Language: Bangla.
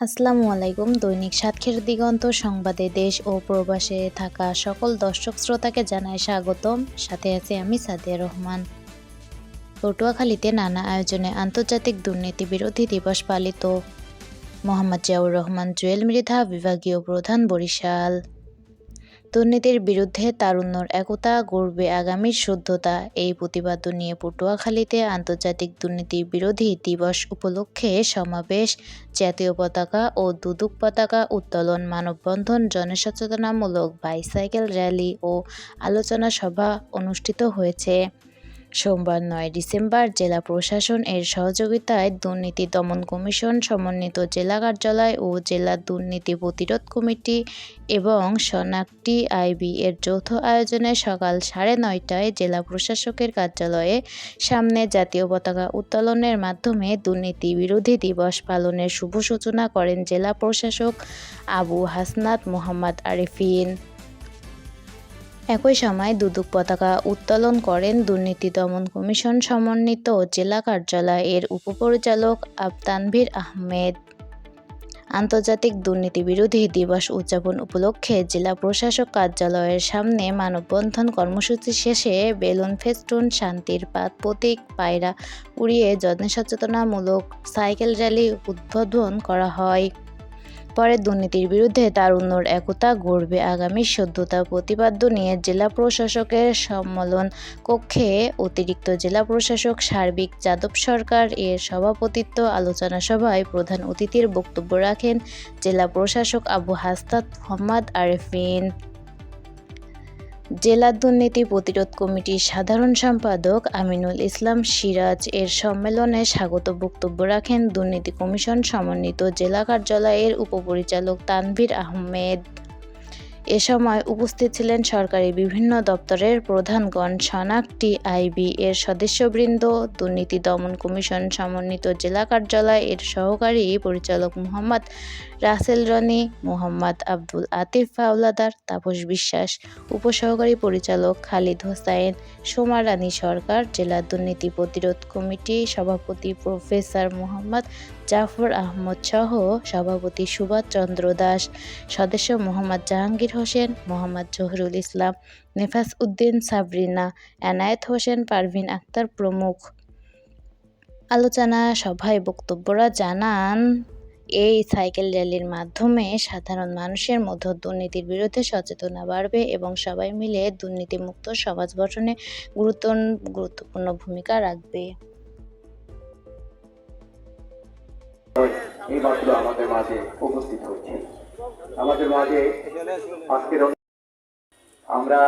আসসালামু আলাইকুম। দৈনিক সাতক্ষীর দিগন্ত সংবাদে দেশ ও প্রবাসে থাকা সকল দর্শক শ্রোতাকে জানায় স্বাগতম। সাথে আছে আমি সাদিয়া রহমান। পটুয়াখালীতে নানা আয়োজনে আন্তর্জাতিক দুর্নীতি বিরোধী দিবস পালিত। মোহাম্মদ জিয়াউর রহমান, জুয়েল মৃধা, বিভাগীয় প্রধান বরিশাল। দুর্নীতির বিরুদ্ধে তারুণ্যর একতা গড়বে আগামীর শুদ্ধতা। এই প্রতিবাদ নিয়ে পটুয়াখালীতে আন্তর্জাতিক দুর্নীতি বিরোধী দিবস উপলক্ষে সমাবেশ। জাতীয় পতাকা ও দুদুক পতাকা উত্তোলন, মানববন্ধন, জনসচেতনামূলক বাইসাইকেল র্যালি ও আলোচনা সভা অনুষ্ঠিত হয়েছে। সোমবার নয় ডিসেম্বর জেলা প্রশাসন এর সহযোগিতায় দুর্নীতি দমন কমিশন, সমন্বিত জেলা কার্যালয় ও জেলা দুর্নীতি প্রতিরোধ কমিটি এবং শনাক্তি আইবি এর যৌথ আয়োজনে সকাল সাড়ে নয়টায় জেলা প্রশাসকের কার্যালয়ে সামনে জাতীয় পতাকা উত্তোলনের মাধ্যমে দুর্নীতি বিরোধী দিবস পালনের শুভ সূচনা করেন জেলা প্রশাসক আবু হাসনাত মোহাম্মদ আরিফিন। একই সময় দুদক পতাকা উত্তোলন করেন দুর্নীতি দমন কমিশন সমন্বিত জেলা কার্যালয় এর উপপরিচালক আবতানভীর আহমেদ। আন্তর্জাতিক দুর্নীতি বিরোধী দিবস উদযাপন উপলক্ষে জেলা প্রশাসক কার্যালয়ের সামনে মানববন্ধন কর্মসূচি শেষে বেলুন ফেস্টুন, শান্তির পাত, প্রতীক, পায়রা উড়িয়ে জনসচেতনামূলক সাইকেল র্যালি উদ্বোধন করা হয়। পরে দুর্নীতির বিরুদ্ধে তারুণ্যর একতা গড়বে আগামী সদ্যতা প্রতিপাদ্য নিয়ে জেলা প্রশাসকের সম্মেলন কক্ষে অতিরিক্ত জেলা প্রশাসক সার্বিক যাদব সরকার এর সভাপতিত্ব আলোচনা সভায় প্রধান অতিথির বক্তব্য রাখেন জেলা প্রশাসক আবু হাস্তাত মোহাম্মদ আরেফিন। জেলা দুর্নীতি প্রতিরোধ কমিটির সাধারণ সম্পাদক আমিনুল ইসলাম সিরাজ এর সম্মেলনে স্বাগত বক্তব্য রাখেন দুর্নীতি কমিশন সমন্বিত জেলা কার্যালয়ের উপপরিচালক তানভীর আহমেদ। এ সময় উপস্থিত ছিলেন সরকারি বিভিন্ন দপ্তরের প্রধানগণ শনাক্তি আইবি এর সদস্যবৃন্দ, দুর্নীতি দমন কমিশন সমন্বিত জেলা কার্যালয় এর সহকারী পরিচালক মোহাম্মদ রাসেল রনি, মোহাম্মদ আব্দুল আতিফ ফাওলাদার, তাপস বিশ্বাস, উপসহকারী পরিচালক খালিদ হোসাইন, সোমা রানী সরকার, জেলা দুর্নীতি প্রতিরোধ কমিটি সভাপতি প্রফেসর মোহাম্মদ জাফর আহমদ সহ সভাপতি সুভাষ চন্দ্র দাস, সদস্য মোহাম্মদ জাহাঙ্গীর হোসেন, মোহাম্মদ জহিরুল ইসলাম, নেফাস উদ্দিন, সাবরিনা, এনায়েত হোসেন, পারভিন আক্তার প্রমুখ। আলোচনা সভায় বক্তব্যরা জানান, এই সাইকেল র্যালির মাধ্যমে সাধারণ মানুষের মধ্যে দুর্নীতির বিরুদ্ধে সচেতনা বাড়বে এবং সবাই মিলে দুর্নীতিমুক্ত সমাজ গঠনে গুরুত্ব গুরুত্বপূর্ণ ভূমিকা রাখবে। আমাদের মাঝে উপস্থিত হচ্ছে। আমাদের মাঝে আজকের আমরা